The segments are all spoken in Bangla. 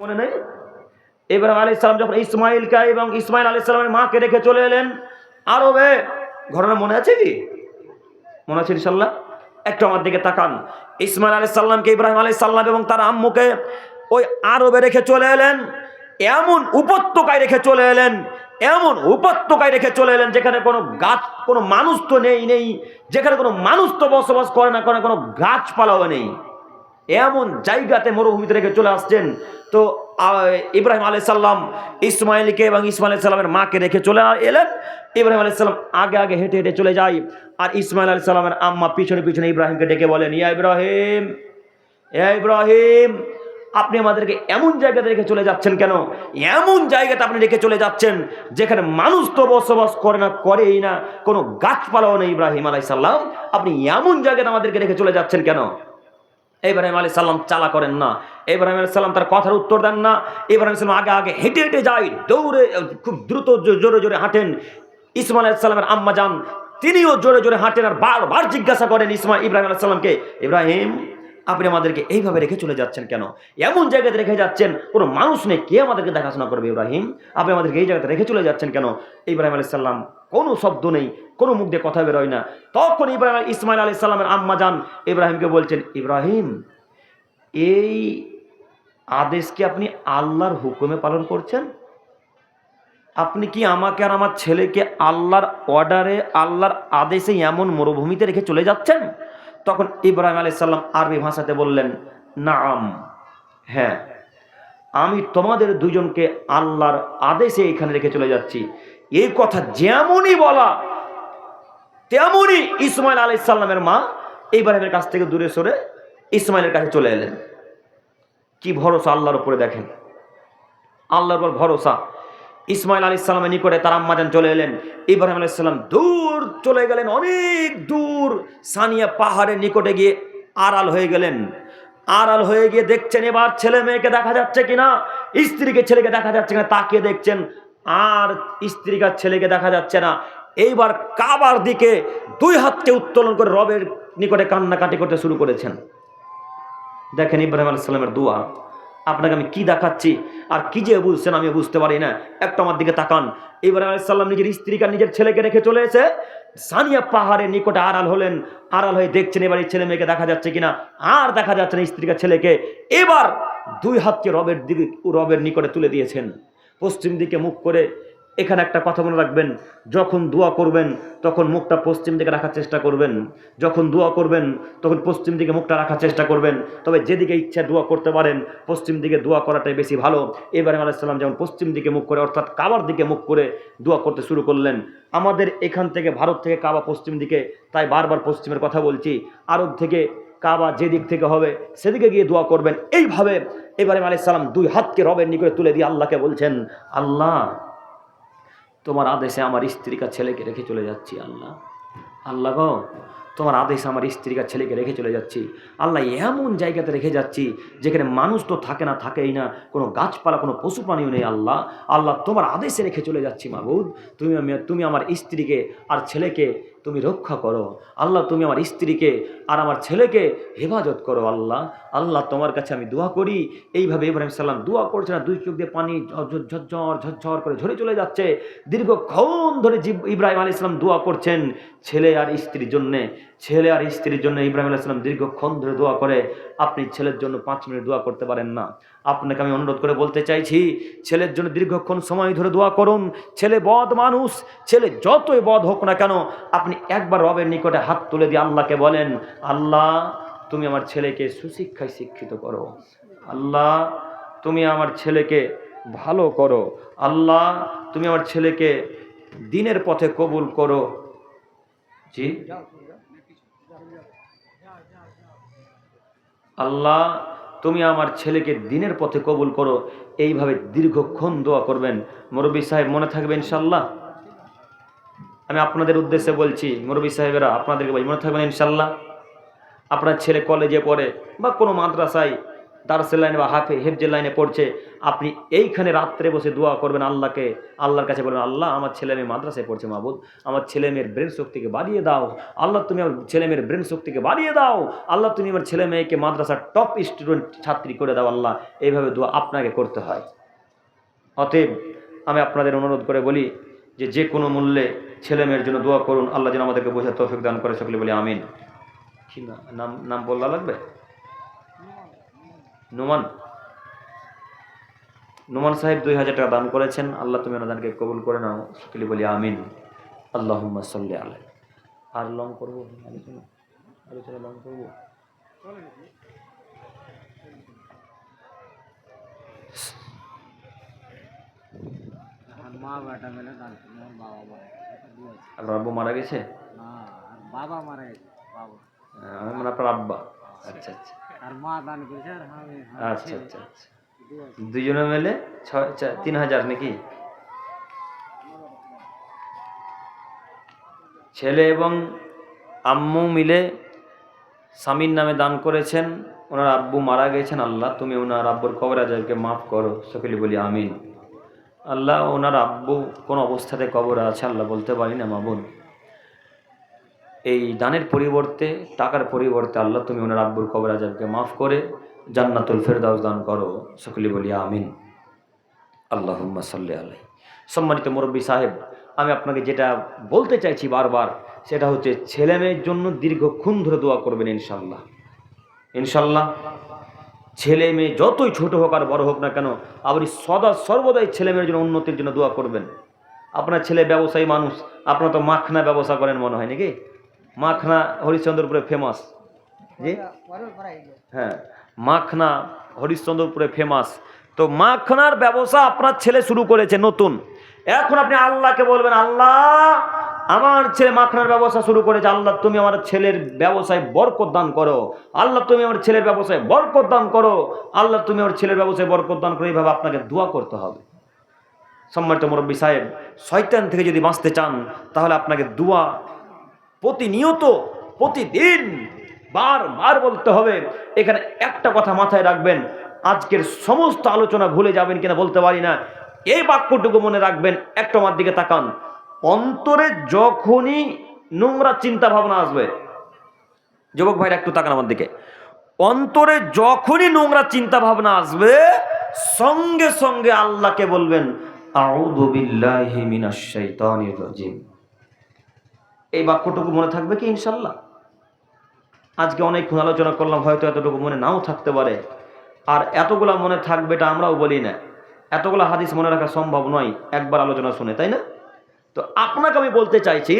মনে নেই? ইব্রাহিম আলী ইসলাম যখন ইসমাইলকে এবং ইসমাইল আলী ইসলামের মাকে রেখে চলে এলেন, আরবে, ঘটনা মনে আছে কি? মনে আছে ইনশাল্লাহ একটু আমার দিকে তাকান। ইসমাইল আলী সাল্লামকে ইব্রাহিম আলী সাল্লাম এবং তার আম্মুকে ওই আরবে রেখে চলে এলেন, এমন উপত্যকায় রেখে চলে এলেন, এমন উপত্যকায় রেখে চলে এলেন যেখানে কোনো গাছ, কোনো মানুষ তো নেই নেই। যেখানে কোনো মানুষ তো বসবাস করে না কোনো গাছপালাও নেই। এমন জায়গাতে মরুভূমিতে রেখে চলে আসছেন। তো ইব্রাহিম আলাই সাল্লাম ইসমাইলকে এবং ইসমাইল সাল্লামের মাকে রেখে চলে এলেন। ইব্রাহিম আলাই সাল্লাম আগে আগে হেঁটে হেঁটে চলে যায়। আর ইসমাইল আলাই সাল্লামের আম্মা পিছনে পিছনে ইব্রাহিমকে ডেকে বলেন, ইয়া ইব্রাহিম ইয়া ইব্রাহিম, আপনি আমাদেরকে এমন জায়গাতে রেখে চলে যাচ্ছেন কেন? এমন জায়গাতে আপনি রেখে চলে যাচ্ছেন যেখানে মানুষ তো বসবাস করে না, করেই না, কোনো গাছপালাও নেই ইব্রাহিম আলাই সাল্লাম আপনি এমন জায়গাতে আমাদেরকে রেখে চলে যাচ্ছেন কেন? ইব্রাহিম আলী সাল্লাম চালা করেন না। ইব্রাহিম আলী সাল্লাম তার কথার উত্তর দেন না। ইব্রাহিম সাল্লাম আগে আগে হেঁটে হেঁটে যায়, দৌড়ে খুব দ্রুত জোরে জোরে হাঁটেন। ইসমাইল আলাইহিস সাল্লামের আম্মা যান, তিনিও জোরে জোরে হাঁটেন আর বারবার জিজ্ঞাসা করেন ইসমা ইব্রাহিম আলাইসাল্লামকে ইব্রাহিম আপনি আমাদেরকে এইভাবে রেখে চলে যাচ্ছেন কেন? এমন জায়গাতে রেখে যাচ্ছেন, কোনো মানুষ নেই, কে আমাদেরকে দেখাশোনা করবে ইব্রাহিম? আপনি আমাদেরকে এই জায়গাতে রেখে চলে যাচ্ছেন কেন? ইব্রাহিম আলাইহিস সাল্লাম কোনো শব্দ নেই, কোনো মুখ দিয়ে কথা বেরোয় না। তখন ইব্রাহিম, ইসমাইল আলাইহিস সাল্লামের আম্মা যান, ইব্রাহিমকে বলছেন, ইব্রাহিম, এই আদেশ কি আপনি আল্লাহর হুকুমে পালন করছেন? আপনি কি আমাকে আর আমার ছেলেকে আল্লাহর অর্ডারে আল্লাহর আদেশে এমন মরুভূমিতে রেখে চলে যাচ্ছেন? তখন ইব্রাহিম আলাইহিস সালাম আরবি ভাষাতে বললেন নাম হ্যাঁ আমি তোমাদের দুজনকে আল্লাহর আদেশে এখানে রেখে চলে যাচ্ছি। এই কথা যেমনই বলা, তেমনই ইসমাইল আলাইহিস সালামের মা ইব্রাহিমের কাছ থেকে দূরে সরে ইসমাইলের কাছে চলে এলেন। কি ভরসা আল্লাহর উপরে দেখেন? আল্লাহর উপর ভরসা। ইসমাইল আলী ইসলামের নিকটে তার আম্মাজান চলে এলেন। ইব্রাহিম আলাইহিস সালাম দূর চলে গেলেন, অনেক দূর। সানিয়া পাহাড়ের নিকটে গিয়ে আড়াল হয়ে গেলেন। আড়াল হয়ে গিয়ে দেখছেন এবার ছেলে মেয়েকে দেখা যাচ্ছে কিনা, স্ত্রীকে ছেলেকে দেখা যাচ্ছে কিনা, তাকিয়ে দেখছেন আর স্ত্রীকে ছেলেকে দেখা যাচ্ছে না। এইবার কাবার দিকে দুই হাতকে উত্তোলন করে রবের নিকটে কান্নাকাটি করতে শুরু করেছেন। দেখেন ইব্রাহিম আলাইসাল্লামের দোয়া। আপনাকে আমি কি দেখাচ্ছি? আর কি যে বুঝছেন আমি বুঝতে পারি না। একটু আমার দিকে তাকান। এবার আলাইসাল্লাম নিজের স্ত্রীকে নিজের ছেলেকে রেখে চলে এসে সানিয়া পাহাড়ের নিকটে আড়াল হলেন। আড়াল হয়ে দেখছেন এবার এই ছেলে মেয়েকে দেখা যাচ্ছে কিনা। আর দেখা যাচ্ছে না স্ত্রীকে, ছেলেকে। এবার দুই হাতকে রবের দিকে রবের নিকটে তুলে দিয়েছেন। পশ্চিম দিকে মুখ করে এখানে একটা কথা মনে রাখবেন, যখন দোয়া করবেন, তখন মুখটা পশ্চিম দিকে রাখার চেষ্টা করবেন। যখন দোয়া করবেন, তখন পশ্চিম দিকে মুখটা রাখার চেষ্টা করবেন। তবে যেদিকে ইচ্ছা দোয়া করতে পারেন, পশ্চিম দিকে দোয়া করাটাই বেশি ভালো। এবারে আলাইসাল্লাম যেমন পশ্চিম দিকে মুখ করে, অর্থাৎ কাবার দিকে মুখ করে দোয়া করতে শুরু করলেন। আমাদের এখান থেকে ভারত থেকে কাবা পশ্চিম দিকে, তাই বারবার পশ্চিমের কথা বলছি। আরব থেকে কাবা যে দিক থেকে হবে, সেদিকে গিয়ে দোয়া করবেন। এইভাবে এবারে আলাইসাল্লাম দুই হাতকে রবের নিকটে তুলে দিয়ে আল্লাহকে বলছেন, আল্লাহ তোমার আদেশে আমার স্ত্রী কা ছেলেকে রেখে চলে যাচ্ছি, আল্লাহ। আল্লাহ গো, তোমার আদেশে আমার স্ত্রী কা ছেলেকে রেখে চলে যাচ্ছি। আল্লাহ, এমন জায়গাতে রেখে যাচ্ছি যেখানে মানুষ তো থাকে না, থাকেই না। কোনো গাছপালা, কোনো পশু প্রাণীও নেই, আল্লাহ। আল্লাহ, তোমার আদেশে রেখে চলে যাচ্ছি মাহবুদ তুমি তুমি আমার স্ত্রীকে আর ছেলেকে তুমি রক্ষা করো। আল্লাহ, তুমি আমার স্ত্রীকে আর আমার ছেলেকে হেফাজত করো, আল্লাহ। আল্লাহ, তোমার কাছে আমি দোয়া করি। এইভাবে ইব্রাহিম সাল্লাম দোয়া করছে না, দুই চোখ দিয়ে পানি ঝরঝর ঝরঝর করে ঝরে চলে যাচ্ছে। দীর্ঘক্ষণ ধরে জিব- ইব্রাহিম আলী ইসলাম দোয়া করছেন ছেলে আর স্ত্রীর জন্যে। ছেলে আর স্ত্রীর জন্য ইব্রাহিম আলী ইসলাম দীর্ঘক্ষণ ধরে দোয়া করে। আপনি ছেলের জন্য পাঁচ মিনিট দোয়া করতে পারেন না। আপনাকে আমি অনুরোধ করে বলতে চাইছি, ছেলের জন্য দীর্ঘক্ষণ সময় ধরে দোয়া করুন। ছেলে বদ মানুষ, ছেলে যতই বদ হোক না কেন, আপনি একবার রবের নিকটে হাত তুলে দিয়ে আল্লাহকে বলেন, আল্লাহ, তুমি আমার ছেলেকে সুশিক্ষায় শিক্ষিত করো। আল্লাহ, তুমি আমার ছেলেকে ভালো করো। আল্লাহ, তুমি আমার ছেলেকে দিনের পথে কবুল করো। জি? আল্লাহ তুমি আমার ছেলেকে দিনের পথে কবুল করো। এইভাবে দীর্ঘক্ষণ দোয়া করবেন। মুরব্বী সাহেব মনে থাকবে ইনশাল্লাহ? আমি আপনাদের উদ্দেশ্যে বলছি, মুরব্বী সাহেবেরা, আপনাদেরকে বলছি মনে থাকবেন ইনশাল্লাহ? আপনার ছেলে কলেজে পড়ে বা কোনো মাদ্রাসায় দার্সের লাইনে বা হাফে হেফজের লাইনে পড়ছে, আপনি এইখানে রাত্রে বসে দোয়া করবেন আল্লাহকে, আল্লাহর কাছে বলবেন, আল্লাহ, আমার ছেলে মেয়ে মাদ্রাসায় পড়ছে মাহবুদ আমার ছেলে মেয়ের ব্রেন শক্তিকে বাড়িয়ে দাও, আল্লাহ, তুমি আমার ছেলে মেয়ের ব্রেন শক্তিকে বাড়িয়ে দাও, আল্লাহ, তুমি আমার ছেলে মেয়েকে মাদ্রাসার টপ স্টুডেন্ট ছাত্রী করে দাও, আল্লাহ, এইভাবে দোয়া আপনাকে করতে হয়। অতএব আমি আপনাদের অনুরোধ করে বলি যে যে কোনো মূল্যে ছেলে মেয়ের জন্য দোয়া করুন, আল্লাহ যেন আমাদেরকে বোঝার তৌফিক দান করে, সকলে বলি আমিন। কি নাম নাম বললা লাগবে? নোমান। নোমান সাহেব দুই হাজার টাকা দান করেছেন। আল্লাহ তুমি ওনাদানকে কবুল করে নাও। সকলে বলি আমিন। আল্লাহ সাল্লি আলাই আর লং করব? আলোচনা আলোচনা লং করব? আর মা বেটা মিলে গান বাবা মারা গেছে? মারা না বাবা মারা গেছে বাবা। আপনার আব্বা। আচ্ছা আচ্ছা। আচ্ছা আচ্ছা আচ্ছা। দুজনে মিলে ছয় তিন হাজার নাকি? ছেলে এবং আম্মু মিলে স্বামীর নামে দান করেছেন। ওনার আব্বু মারা গেছেন আল্লাহ। তুমি ওনার আব্বুর কবর আজাবকে মাফ করো। সকলে বলি আমিন। আল্লাহ ওনার আব্বু কোন অবস্থাতে কবর আছে? আল্লাহ বলতে পারি না মাবুন এই দানের পরিবর্তে, টাকার পরিবর্তে আল্লাহ তুমি ওনার আব্বুর কবর আজাবকে মাফ করে জান্নাতুল ফেরদাউস দান করো। সকলে বলি আমিন। আল্লাহ সাল্লি আলাই সম্মানিত মুরব্বী সাহেব, আমি আপনাকে যেটা বলতে চাইছি বারবার, সেটা হচ্ছে ছেলে মেয়ের জন্য দীর্ঘক্ষণ ধরে দোয়া করবেন ইনশাল্লাহ ইনশাল্লাহ ছেলে মেয়ে যতই ছোট হোক আর বড় হোক না কেন, আপনি সদা সর্বদাই ছেলে মেয়ের জন্য উন্নতির জন্য দোয়া করবেন। আপনার ছেলে ব্যবসায়ী মানুষ, আপনার তো মাখনা ব্যবসা করেন মনে হয় নাকি? মাখনা হরিশ্চন্দ্রপুরে ফেমাস জি? হ্যাঁ মাখনা হরিশ্চন্দ্রপুরে ফেমাস তো মাখনার ব্যবসা আপনার ছেলে শুরু করেছে নতুন। এখন আপনি আল্লাহকে বলবেন, আল্লাহ, আমার ছেলে মাখনার ব্যবসা শুরু করেছে। আল্লাহ, তুমি আমার ছেলের ব্যবসায় বরকত দান করো। আল্লাহ, তুমি আমার ছেলের ব্যবসায় বরকত দান করো। আল্লাহ, তুমি আমার ছেলের ব্যবসায় বরকত দান করো। এইভাবে আপনাকে দোয়া করতে হবে। সম্মানিত মুরব্বী সাহেব, শয়তান থেকে যদি বাঁচতে চান, তাহলে আপনাকে দোয়া প্রতিনিয়ত, প্রতিদিন বারবার বলতে হবে। এখানে একটা কথা মাথায় রাখবেন, আজকের সমস্ত আলোচনা ভুলে যাবেন কিনা বলতে পারি না। এই বাক্যটুকু মনে রাখবেন, একটু আমার দিকে তাকান। অন্তরে যখনই নোংরা চিন্তা ভাবনা আসবে, যুবক ভাইরা একটু তাকান আমার দিকে। অন্তরে যখনই নোংরা চিন্তা ভাবনা আসবে, সঙ্গে সঙ্গে আল্লাহকে বলবেন, আউযু বিল্লাহি মিনাশ শাইতানির রাজিম। এই বাক্যটুকু মনে থাকবে কি, ইনশাল্লাহ? আজকে অনেকক্ষণ আলোচনা করলাম, হয়তো এতটুকু মনে নাও থাকতে পারে। আর এতগুলা মনে থাকবে এটা আমরাও বলি না। এতগুলা হাদিস মনে রাখা সম্ভব নয়, একবার আলোচনা শুনে, তাই না? তো আপনাকে আমি বলতে চাইছি,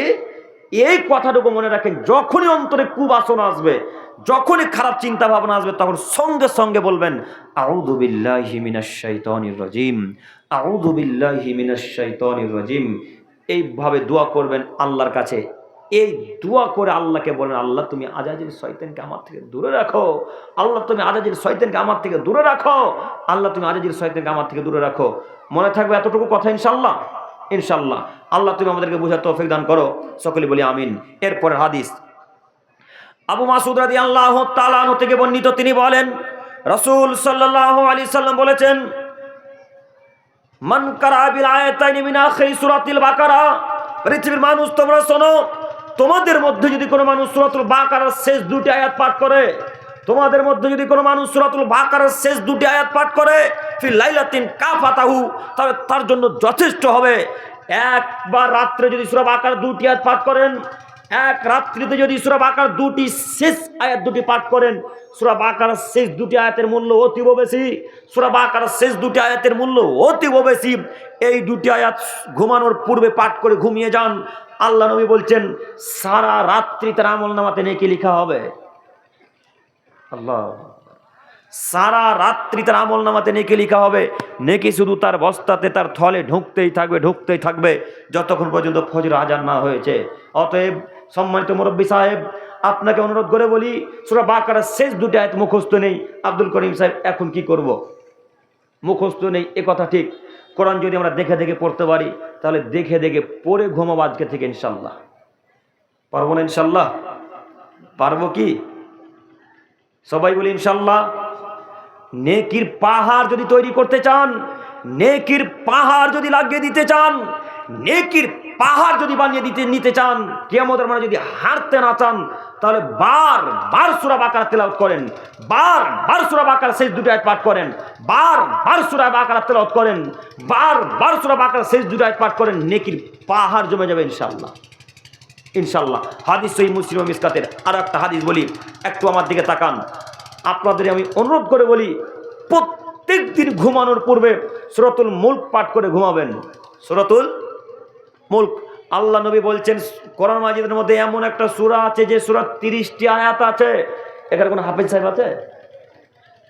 এই কথাটুকু মনে রাখেন, যখনই অন্তরে কুবাসনা আসবে, যখনই খারাপ চিন্তা ভাবনা আসবে, তখন সঙ্গে সঙ্গে বলবেন রাজিম, আউযু বিল্লাহি মিনাশ শাইতানির রাজিম। এইভাবে দোয়া করবেন আল্লাহর কাছে। এই দোয়া করে আল্লাহকে বলেন, আল্লাহ, তুমি আজাজির শয়তানকে আমার থেকে দূরে রাখো। আল্লাহ, তুমি আজাজির শয়তানকে আমার থেকে দূরে রাখো। আল্লাহ, তুমি আজাজির শয়তানকে আমার থেকে দূরে রাখো। মনে থাকবে এতটুকু কথা ইনশাল্লাহ ইনশাল্লাহ আল্লাহ, তুমি আমাদেরকে বোঝার তৌফিক দান করো। সকলে বলি আমিন। এরপরে হাদিস। আবু মাসুদ রাদি আল্লাহ তালাহ থেকে বর্ণিত, তিনি বলেন, রসুল সাল্লাহ আলী সাল্লাম বলেছেন, মন মান কারাবিল আয়াতাইনি মিন আখিরি সূরাতিল বাকারা? পৃথিবীর মানুষ, তোমরা শোনো তোমাদের মধ্যে যদি কোনো মানুষ সুরাতুল বাকারার শেষ দুটি আয়াত পাঠ করে, তোমাদের মধ্যে যদি কোনো মানুষ সুরাতুল বাকারার শেষ দুটি আয়াত পাঠ করে, ফি লাইলাতিন কা ফাতাহু তবে তার জন্য যথেষ্ট হবে। একবার রাত্রে যদি সুরাব আকার দুটি আয়াত পাঠ করেন, এক রাত্রিতে যদি সুরাব আকার দুটি শেষ আয়াত দুটি পাঠ করেন সূরা বাকার শেষ দুটি আয়াতের মূল্য অতীব বেশি। সূরা বাকার শেষ দুটি আয়াতের মূল্য অতীব বেশি। এই দুটি আয়াত ঘুমানোর পূর্বে পাঠ করে ঘুমিয়ে যান। আল্লাহ নবী বলছেন, সারা রাত্রি তার আমল নামাতে নেকি লেখা হবে। আল্লাহ সারা রাত্রি তার আমল নামাতে নেকি লেখা হবে। নেকি শুধু তার বস্তাতে, তার থলে ঢুকতেই থাকবে ঢুকতেই থাকবে, যতক্ষণ পর্যন্ত ফজর আজান না হয়েছে। অতএব সম্মানিত মুরব্বী সাহেব, আপনাকে অনুরোধ করে বলি, সুরা বাকারার শেষ দুটি আয়াত মুখস্থ নেই। আব্দুল করিম সাহেব, এখন কি করব। মুখস্থ নেই, এ কথা ঠিক। কোরআন যদি আমরা দেখে দেখে পড়তে পারি, তাহলে দেখে দেখে পড়ে ঘুমাবো আজকে থেকে ইনশাল্লাহ পারব না ইনশাল্লাহ পারব কি? সবাই বলি ইনশাল্লাহ নেকির পাহাড় যদি তৈরি করতে চান, নেকির পাহাড় যদি লাগিয়ে দিতে চান, নেকির পাহাড় যদি বানিয়ে দিতে নিতে চান কেমতের মানে যদি হারতে না চান, তাহলে বার বার সুরা বাকার তেলাওত করেন, বার বার সুরা বাকার শেষ দুটো পাঠ করেন, বার বার সুরা বাকার তেলাওত করেন, বার বার সুরা বাকার শেষ দুটো পাঠ করেন, নেকির পাহাড় জমে যাবে ইনশাল্লাহ ইনশাল্লাহ হাদিস সহি মুসলিম মিসকাতের আর একটা হাদিস বলি, একটু আমার দিকে তাকান। আপনাদের আমি অনুরোধ করে বলি প্রত্যেক দিন ঘুমানোর পূর্বে সুরতুল মুল্ক পাঠ করে ঘুমাবেন। সুরতুল মুল্ক, আল্লাহ নবী বলছেন, কোরআন মাজিদের মধ্যে এমন একটা সূরা আছে যে সূরা তিরিশটি আয়াত আছে। এখানে কোনো হাফিজ সাহেব আছে?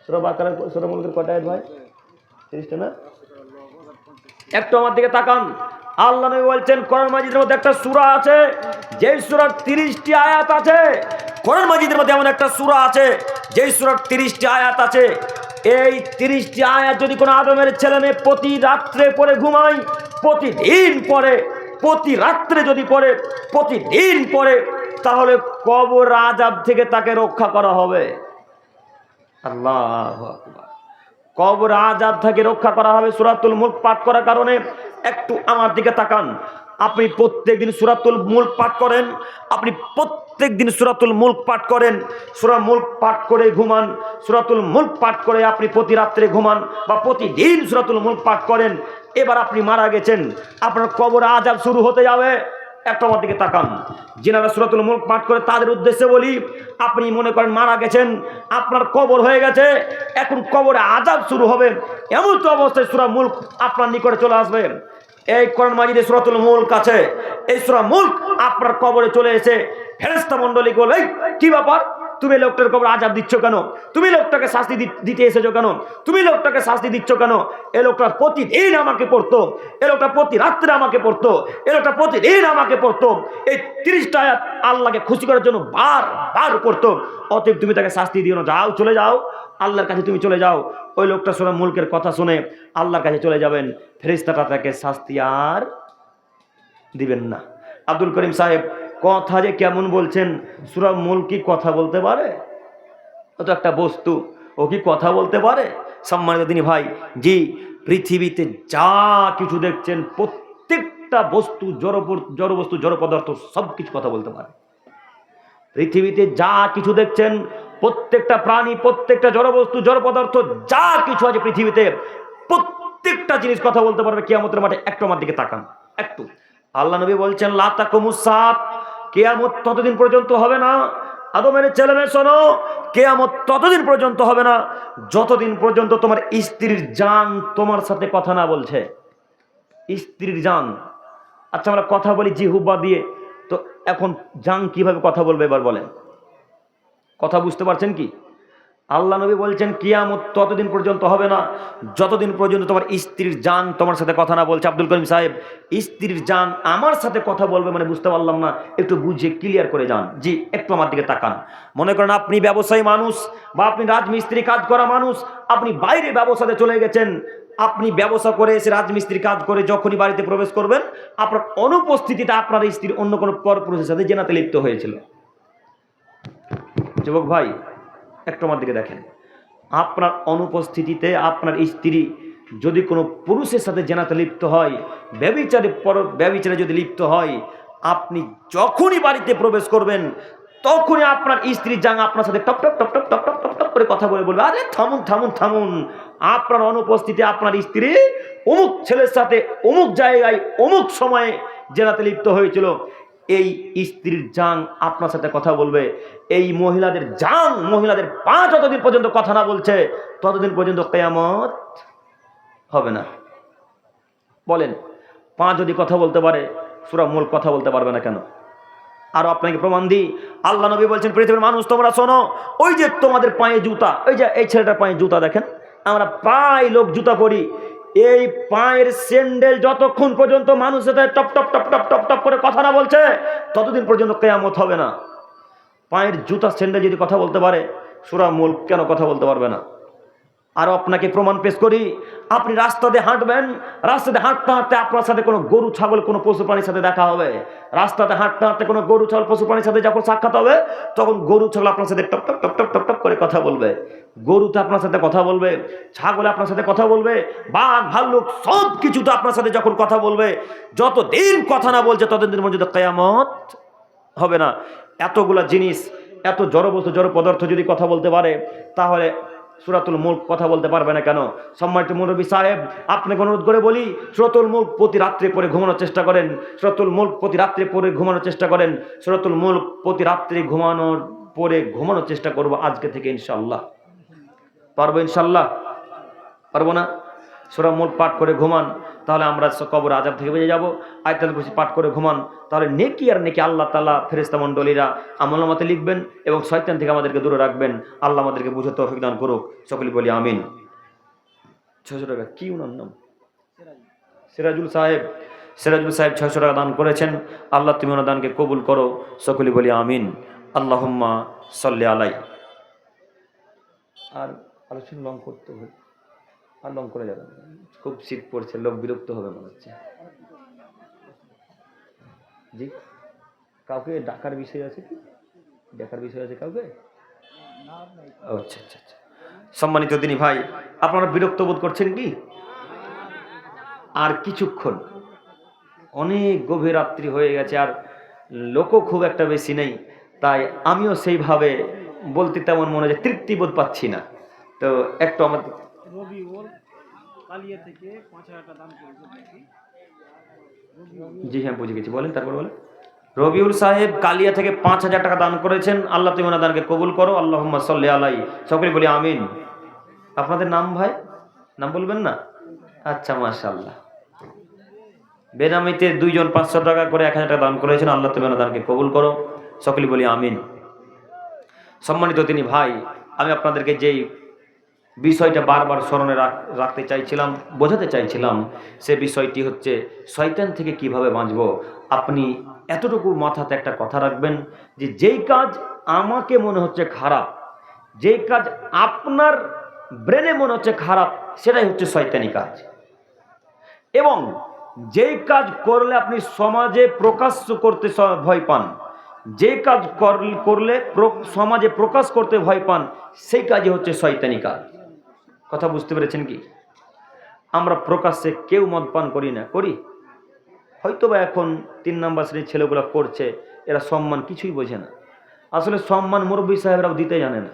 সুরা বাকারের, সুরা মুলকের কটা ভাই? তিরিশটা না? একটু আমার দিকে তাকান। আল্লাহ নবী বলছেন, কোরআন মাজিদের মধ্যে একটা সূরা আছে, যেই সূরার 30টি আয়াত আছে, কোরআন মাজিদের মধ্যে এমন একটা সূরা আছে, যেই সূরার 30টি আয়াত আছে। এই 30টি আয়াত যদি কোনো আদমের ছেলে মেয়ে প্রতি রাত্রে পরে ঘুমায়, প্রতিদিন পড়ে প্রতি রাত্রে যদি পড়ে, প্রতিদিন পড়ে, তাহলে কবর আজাব থেকে তাকে রক্ষা করা হবে। আল্লাহ কবর আজাব থেকে রক্ষা করা হবে, সুরাতুল মুখ পাঠ করার কারণে। একটু আমার দিকে তাকান। আপনি প্রত্যেক দিন সুরাতুল মুল্ক পাঠ করেন, আপনি প্রত্যেক দিন সুরাতুল মুল্ক পাঠ করেন, সুরা মুল্ক পাঠ করে ঘুমান, সুরাতুল মুল্ক পাঠ করে আপনি প্রতি রাত্রে ঘুমান বা প্রতিদিন সুরাতুল মুল্ক পাঠ করেন, এবার আপনি মারা গেছেন, আপনার কবর আজাব শুরু হতে যাবে। একটা আমার দিকে তাকান। যিনারা সুরাতুল মুল্ক পাঠ করে তাদের উদ্দেশ্যে বলি, আপনি মনে করেন মারা গেছেন, আপনার কবর হয়ে গেছে, এখন কবরে আজাব শুরু হবে, এমন তো অবস্থায় সুরা মুল্ক আপনার নিকটে চলে আসবে। এই কোরআন মাজিদে সুরাতুল মুল্ক আছে। এই সুরা মুল্ক আপনার কবরে চলে এসে ফেরেস্তা মণ্ডলী বলে কি ব্যাপার? তুমি লোকটার কবর আজাব দিচ্ছ কেন? তুমি লোকটাকে শাস্তি দিতে এসেছ কেন? তুমি লোকটাকে শাস্তি দিচ্ছ কেন? এ লোকটা প্রতিদিন আমাকে পড়তো। এ লোকটা প্রতি রাত্রে আমাকে পড়তো। এ লোকটা প্রতিদিন আমাকে পড়তো। এই তিরিশটা আয়াত আল্লাহকে খুশি করার জন্য বার বার পড়তো। অতএব তুমি তাকে শাস্তি দিও না। যাও, চলে যাও। আল্লাহর কাছে তুমি চলে যাও। ওই লোকটা শোনা মুলকের কথা শুনে আল্লাহর কাছে চলে যাবেন। ফেরিস্তাটা তাকে শাস্তি আর দিবেন না। আব্দুল করিম সাহেব কথা যে কেমন বলছেন? সুরা মূল কি কথা বলতে পারে? ও তো একটা বস্তু। ও কি কথা বলতে পারে? সম্মানিত তিনি ভাই, জি, পৃথিবীতে যা কিছু দেখছেন, প্রত্যেকটা বস্তু, জড় জড় বস্তু, জড় পদার্থ সব কিছু কথা বলতে পারে। পৃথিবীতে যা কিছু দেখছেন, প্রত্যেকটা প্রাণী, প্রত্যেকটা জড় বস্তু, জড় পদার্থ, যা কিছু আছে পৃথিবীতে, প্রত্যেকটা জিনিস কথা বলতে পারবে কিয়ামতের মাঠে। একটু আমার দিকে তাকান। একটু। আল্লাহ নবী বলছেন লাতা কমুসাত কেয়ামত ততদিন পর্যন্ত হবে না। আদমের ছেলে মেয়ে শোনো, কেয়ামত ততদিন পর্যন্ত হবে না যতদিন পর্যন্ত তোমার স্ত্রীর জান তোমার সাথে কথা না বলছে। স্ত্রীর জান। আচ্ছা আমরা কথা বলি জিহুবা দিয়ে। তো এখন যান কীভাবে কথা বলবে এবার বলেন। কথা বুঝতে পারছেন কি? আল্লাহ নবী বলছেন, কিয়ামত ততদিন পর্যন্ত হবে না। যতদিন পর্যন্ত তোমার স্ত্রীর জান তোমার সাথে কথা না বলছে আব্দুল করিম সাহেব, স্ত্রীর জান আমার সাথে কথা বলবে মানে বুঝতে পারলাম না। একটু বুঝে ক্লিয়ার করে যান। জি, একটু আমার দিকে তাকান। মনে করেন, আপনি ব্যবসায়ী মানুষ বা আপনি রাজমিস্ত্রি কাজ করা মানুষ, আপনি বাইরে ব্যবসাতে চলে গেছেন। আপনি ব্যবসা করে এসে রাজমিস্ত্রি কাজ করে যখনই বাড়িতে প্রবেশ করবেন, আপনার অনুপস্থিতিতে আপনার স্ত্রী অন্য কোনো পর পরপুরুষের সাথে জেনাতে লিপ্ত হয়েছিল। যুবক ভাই একটু আমার দিকে দেখেন। আপনার অনুপস্থিতিতে আপনার স্ত্রী যদি কোনো পুরুষের সাথে জেনাতে লিপ্ত হয়, ব্যবিচারে পর ব্যবিচারে যদি লিপ্ত হয়, আপনি যখনই বাড়িতে প্রবেশ করবেন, তখনই আপনার স্ত্রী জাং আপনার সাথে টপ টপ টপ টপ টপ টপ টপ টপ করে কথা বলে বলবে, আরে থামুন থামুন থামুন। আপনার অনুপস্থিতি, আপনার স্ত্রী অমুক ছেলের সাথে অমুক জায়গায় অমুক সময়ে জেনাতে লিপ্ত হয়েছিল। এই স্ত্রীর জাং আপনার সাথে কথা বলবে। এই মহিলাদের জাং মহিলাদের পা যতদিন পর্যন্ত কথা না বলছে, ততদিন পর্যন্ত কেয়ামত হবে না। বলেন, পা যদি কথা বলতে পারে, সুরা মূল কথা বলতে পারবে না কেন? আর আপনাকে প্রমাণ দিই, আল্লাহ নবী বলছেন, পৃথিবীর মানুষ, তোমরা শোনো, ওই যে তোমাদের পায়ে জুতা, ওই যে এই ছেলেটার পায়ে জুতা দেখেন, আমরা পায়ে লোক জুতা পরি এই পায়ের স্যান্ডেল যতক্ষণ পর্যন্ত মানুষ টপ টপ টপ টপ টপ টপ করে কথা না বলছে, ততদিন পর্যন্ত কেয়ামত হবে না। পায়ের জুতা স্যান্ডেল যদি কথা বলতে পারে, সুরা মূল কেন কথা বলতে পারবে না? আরও আপনাকে প্রমাণ পেশ করি, আপনি রাস্তাতে হাঁটবেন, রাস্তাতে হাঁটতে হাঁটতে আপনার সাথে কোনো গরু, ছাগল, কোনো পশু প্রাণীর সাথে দেখা হবে। রাস্তাতে হাঁটতে হাঁটতে কোনো গরু, ছাগল পশু প্রাণীর সাথে যখন সাক্ষাৎ হবে, তখন গরু, ছাগল আপনার সাথে টপ টপ টপ টপ টপ টপ করে কথা বলবে। গরু তো আপনার সাথে কথা বলবে, ছাগল আপনার সাথে কথা বলবে, বাঘ, ভাল্লুক, সব কিছু তো আপনার সাথে যখন কথা বলবে, যতদিন কথা না বলছে, ততদিন পর্যন্ত কেয়ামত হবে না। এতগুলা জিনিস, এত জড় বস্তু জড় পদার্থ যদি কথা বলতে পারে, তাহলে সুরাতুল মুল্ক কথা বলতে পারবে না কেন? সম্মানিত মুরব্বী সাহেব, আপনাকে অনুরোধ করে বলি, সুরাতুল মুল্ক প্রতি রাত্রে পরে ঘুমানোর চেষ্টা করেন। সুরাতুল মুল্ক প্রতি রাত্রে পরে ঘুমানোর চেষ্টা করেন। সুরাতুল মুল্ক প্রতি রাত্রে ঘুমানোর পরে ঘুমানোর চেষ্টা করব আজকে থেকে ইনশাল্লাহ পারব ইনশাল্লাহ পারব না? সুরা মুল্ক পাঠ করে ঘুমান। তাহলে আমরা কবর আজাব থেকে বেঁচে যাব। আয়তাল কুসি পাঠ করে ঘুমান। তাহলে নেকি আর নেকি আল্লাহ তালা ফেরেস্তা মণ্ডলীরা আমলামাতে লিখবেন এবং শয়তান থেকে আমাদেরকে দূরে রাখবেন। আল্লাহ আমাদেরকে বুঝে তৌফিক দান করুক। সকলে বলি আমিন। ছশো টাকা, কি ওনার নাম? সিরাজুল সাহেব। সিরাজুল সাহেব ছয়শো টাকা দান করেছেন। আল্লাহ তুমি ওনার দানকে কবুল করো। সকলে বলি আমিন। আল্লাহম্মা সাল্লি আলাই আর আলোচনা লং করতে হবে। আর লং করে যাবে খুব শীত পড়ছে, লোক বিরক্ত হবে মনে হচ্ছে। জি, কাউকে ডাকার বিষয় আছে কি? দেখার বিষয় আছে কাউকে? আচ্ছা আচ্ছা আচ্ছা। সম্মানিত দিনী ভাই, আপনারা বিরক্ত বোধ করছেন কি? আর কিছুক্ষণ। অনেক গভীর রাত্রি হয়ে গেছে আর লোকও খুব একটা বেশি নেই। তাই আমিও সেইভাবে বলতে তেমন মনে হয় তৃপ্তি বোধ পাচ্ছি না। তো একটু আমার রবি ওল কালিয়া থেকে পাঁচ হাজার টাকা দাম করেছে জি হ্যাঁ বুঝে গেছি। বলেন, তারপর বলেন। রবিউল সাহেব কালিয়া থেকে পাঁচ হাজার টাকা দান করেছেন। আল্লাহ তুমি দানকে কবুল করো। আল্লাহ সাল্লি আলাই। সকলে বলি আমিন। আপনাদের নাম ভাই? নাম বলবেন না? আচ্ছা মাশাল্লাহ বেনামিতে দুইজন পাঁচশো টাকা করে এক হাজার টাকা দান করেছেন। আল্লাহ তুমি দানকে কবুল করো। সকলে বলি আমিন। সম্মানিত তিনি ভাই, আমি আপনাদেরকে যেই বিষয়টা বারবার স্মরণে রাখ- রাখতে চাইছিলাম, বোঝাতে চাইছিলাম সে বিষয়টি হচ্ছে, শয়তান থেকে কীভাবে বাঁচব? আপনি এতটুকু মাথাতে একটা কথা রাখবেন যে যেই কাজ আমাকে মনে হচ্ছে খারাপ, যেই কাজ আপনার ব্রেনে মনে হচ্ছে খারাপ, সেটাই হচ্ছে শয়তানি কাজ। এবং যেই কাজ করলে আপনি সমাজে প্রকাশ্য করতে ভয় পান যে কাজ কর- করলে সমাজে প্রকাশ করতে ভয় পান, সেই কাজই হচ্ছে শয়তানি কাজ। কথা বুঝতে পেরেছেন কি? আমরা প্রকাশ্যে কেউ মদ পান করি না, করি? হয়তো বা এখন তিন নম্বর শ্রেণির ছেলেগুলো করছে, এরা সম্মান কিছুই বোঝে না। আসলে সম্মান মুরব্বী সাহেবরাও দিতে জানে না।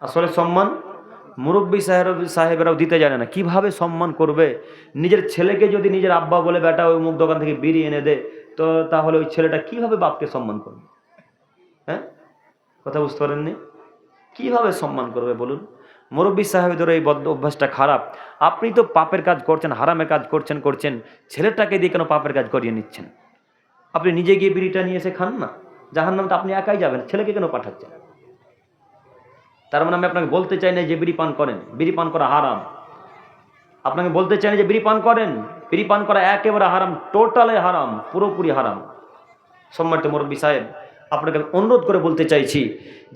আসলে সম্মান মুরব্বী সাহেব, সাহেবরাও দিতে জানে না। কীভাবে সম্মান করবে? নিজের ছেলেকে যদি নিজের আব্বা বলে, বেটা, ওই মুখ দোকান থেকে বিড়ি এনে দে, তো তাহলে ওই ছেলেটা কীভাবে বাপকে সম্মান করবে? হ্যাঁ? কথা বুঝতে পারেননি? কীভাবে সম্মান করবে বলুন? মুরব্বী সাহেবদের এই বদ্ধ অভ্যাসটা খারাপ। আপনি তো পাপের কাজ করছেন, হারামের কাজ করছেন করছেন। ছেলেটাকে দিয়ে কেন পাপের কাজ করিয়ে নিচ্ছেন? আপনি নিজে গিয়ে বিড়িটা নিয়ে এসে খান না? জাহান নামটা আপনি একাই যাবেন, ছেলেকে কেন পাঠাচ্ছেন? তার মানে আমি আপনাকে বলতে চাই না যে বিড়ি পান করেন। বিড়ি পান করা হারাম। আপনাকে বলতে চাই না যে বিড়ি পান করেন। বিড়ি পান করা একেবারে হারাম, টোটালে হারাম, পুরোপুরি হারাম। সম্মানিত মুরব্বী সাহেব আপনাকে আমি অনুরোধ করে বলতে চাইছি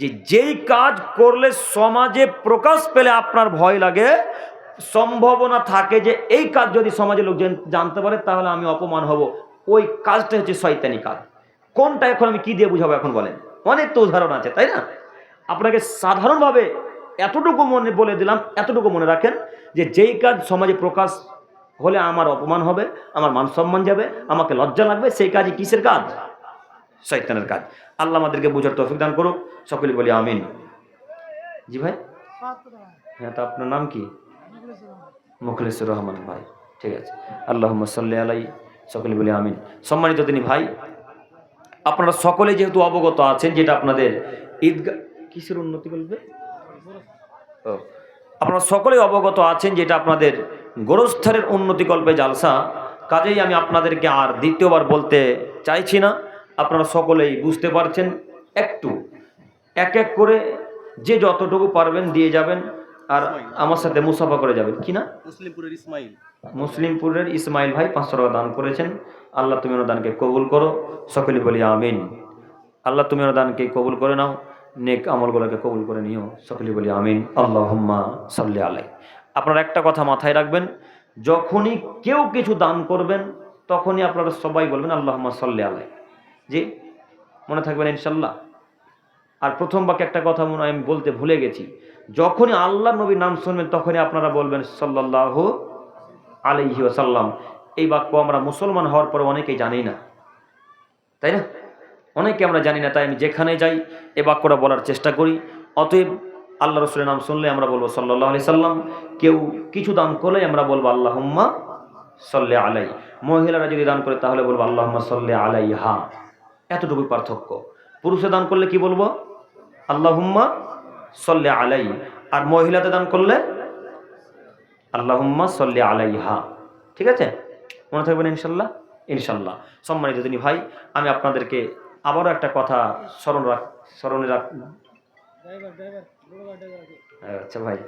যে যেই কাজ করলে সমাজে প্রকাশ পেলে আপনার ভয় লাগে, সম্ভাবনা থাকে যে এই কাজ যদি সমাজে লোক জানতে পারে, তাহলে আমি অপমান হব। ওই কাজটা হচ্ছে শয়তানি কাজ। কোনটা এখন আমি কি দিয়ে বুঝাবো এখন বলেন? অনেক তো উদাহরণ আছে, তাই না? আপনাকে সাধারণভাবে এতটুকু মনে বলে দিলাম, এতটুকু মনে রাখেন যে যেই কাজ সমাজে প্রকাশ হলে আমার অপমান হবে, আমার মান সম্মান যাবে, আমাকে লজ্জা লাগবে, সেই কাজই কিসের কাজ? শয়তানের কাজ। আল্লাহ আমাদেরকে বুঝার তৌফিক দান করুক। সকলে বলি আমিন। জি ভাই? হ্যাঁ তো আপনার নাম কি? মুখলেসুর রহমান ভাই। ঠিক আছে। আল্লাহ সাল্লি আলাই। সকলে বলি আমিন। সম্মানিত তিনি ভাই, আপনারা সকলে যেহেতু অবগত আছেন, যেটা আপনাদের ঈদগা কিসের উন্নতি বলবে? ও। আপনারা সকলেই অবগত আছেন, যেটা আপনাদের গোরস্থানের উন্নতিকল্পে জালসা। কাজেই আমি আপনাদেরকে আর দ্বিতীয়বার বলতে চাইছি না। আপনারা সকলেই বুঝতে পারছেন একটু এক এক করে যে যতটুকু পারবেন দিয়ে যাবেন আর আমার সাথে মুসাফা করে যাবেন। কি না? মুসলিমপুরের ইসমাইল। মুসলিমপুরের ইসমাইল ভাই পাঁচশো টাকা দান করেছেন। আল্লাহ তুমি দানকে কবুল করো। সকলে বলি আমিন। আল্লাহ তুমি দানকে কবুল করে নাও। নেক আমলগুলোকে কবুল করে নিও। সকলে বলি আমিন। আল্লাহুম্মা সাল্লি আলাই আপনারা একটা কথা মাথায় রাখবেন। যখনই কেউ কিছু দান করবেন তখনই আপনারা সবাই বলবেন আল্লাহুম্মা সাল্লি আলাই জি মনে থাকবেন ইনশাল্লাহ। আর প্রথম বাক্যে একটা কথা মনে আমি বলতে ভুলে গেছি। যখনই আল্লাহ নবীর নাম শুনবেন, তখনই আপনারা বলবেন সাল্লাহ আলাইহি ওয়াসাল্লাম। এই বাক্য আমরা মুসলমান হওয়ার পরে অনেকেই জানি না। তাই না? অনেকে আমরা জানি না, তাই আমি যেখানে যাই, এ বাক্যটা বলার চেষ্টা করি। অতএব আল্লাহ রসুলের নাম শুনলে আমরা বলব সাল্লাহ আলি সাল্লাম কেউ কিছু দান করলে আমরা বলব, আল্লাহম্মা সল্লে আলাই মহিলারা যদি দান করে, তাহলে বলব, আল্লাহম্মা সল্লে আলাই হা এতটুকুই পার্থক্য। পুরুষে দান করলে কি বলব? আল্লাহুম্মা সল্লে আলাই। আর মহিলাতে দান করলে আল্লাহুম্মা সল্লে আলাইহা। ঠিক আছে? মনে থাকবেন ইনশাল্লাহ? ইনশাল্লাহ। সম্মানিত তিনি ভাই, আমি আপনাদেরকে আবারও একটা কথা স্মরণ রাখ স্মরণে রাখ আচ্ছা ভাই।